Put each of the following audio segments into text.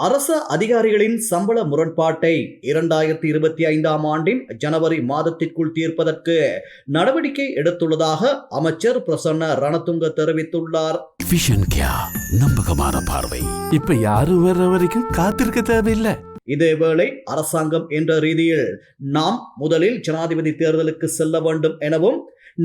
அரச அதிகாரிகளின் சம்பள முரண்பாட்டை இரண்டாயிரத்தி இருபத்தி ஐந்தாம் ஆண்டின் ஜனவரி மாதத்திற்குள் தீர்ப்பதற்கு நடவடிக்கை எடுத்துள்ளதாக அமைச்சர் பிரசன்ன ரணதுங்க தெரிவித்துள்ளார். நம்பகமான பார்வை. இப்ப யாரும் வர்ற வரைக்கும் காத்திருக்க தேவையில்லை. இதேவேளை அரசாங்கம் என்ற ரீதியில் நாம் முதலில் ஜனாதிபதி தேர்தலுக்கு செல்ல வேண்டும் எனவும்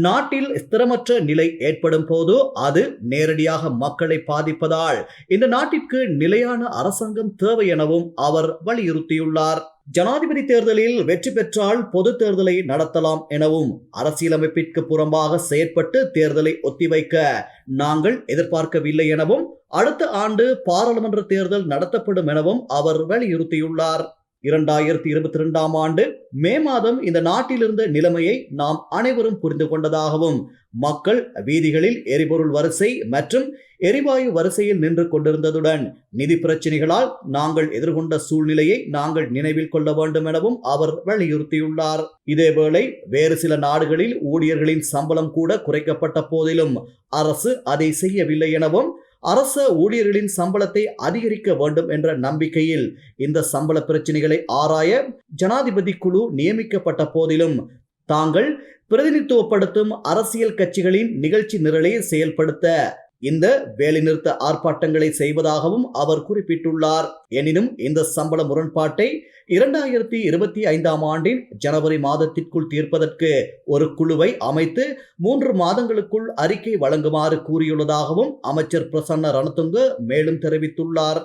நாட்டில் ஸ்திரமற்ற நிலை ஏற்படும் போது அது நேரடியாக மக்களை பாதிப்பதால் இந்த நாட்டிற்கு நிலையான அரசாங்கம் தேவை எனவும் அவர் வலியுறுத்தியுள்ளார். ஜனாதிபதி தேர்தலில் வெற்றி பெற்றால் பொது தேர்தலை நடத்தலாம் எனவும் அரசியலமைப்பிற்கு புறம்பாக செயற்பட்டு தேர்தலை ஒத்திவைக்க நாங்கள் எதிர்பார்க்கவில்லை எனவும் அடுத்த ஆண்டு பாராளுமன்ற தேர்தல் நடத்தப்படும் எனவும் அவர் வலியுறுத்தியுள்ளார். இரண்டாயிரத்தி இருபத்தி இரண்டாம் ஆண்டு மே மாதம் இந்த நாட்டில் இருந்த நிலைமையை நாம் அனைவரும் புரிந்து கொண்டதாகவும் மக்கள் வீதிகளில் எரிபொருள் வரிசை மற்றும் எரிவாயு வரிசையில் நின்று கொண்டிருந்ததுடன் நிதி பிரச்சினைகளால் நாங்கள் எதிர்கொண்ட சூழ்நிலையை நாங்கள் நினைவில் கொள்ள வேண்டும் எனவும் அவர் வலியுறுத்தியுள்ளார். இதேவேளை வேறு சில நாடுகளில் ஊழியர்களின் சம்பளம் கூட குறைக்கப்பட்ட போதிலும் அரசு அதை செய்யவில்லை எனவும் அரச ஊழியர்களின் சம்பளத்தை அதிகரிக்க வேண்டும் என்ற நம்பிக்கையில் இந்த சம்பள பிரச்சினைகளை ஆராய ஜனாதிபதி குழு நியமிக்கப்பட்ட போதிலும் தாங்கள் பிரதிநிதித்துவப்படுத்தும் அரசியல் கட்சிகளின் நிகழ்ச்சி நிரலை செயல்படுத்த இந்த வேலைநிறுத்த ஆர்ப்பாட்டங்களை செய்வதாகவும் அவர் குறிப்பிட்டுள்ளார். எனினும் இந்த சம்பள முரண்பாட்டை இரண்டாயிரத்தி இருபத்தி ஐந்தாம் ஆண்டின் ஜனவரி மாதத்திற்குள் தீர்ப்பதற்கு ஒரு குழுவை அமைத்து மூன்று மாதங்களுக்குள் அறிக்கை வழங்குமாறு கூறியுள்ளதாகவும் அமைச்சர் பிரசன்ன ரணதுங்க மேலும் தெரிவித்துள்ளார்.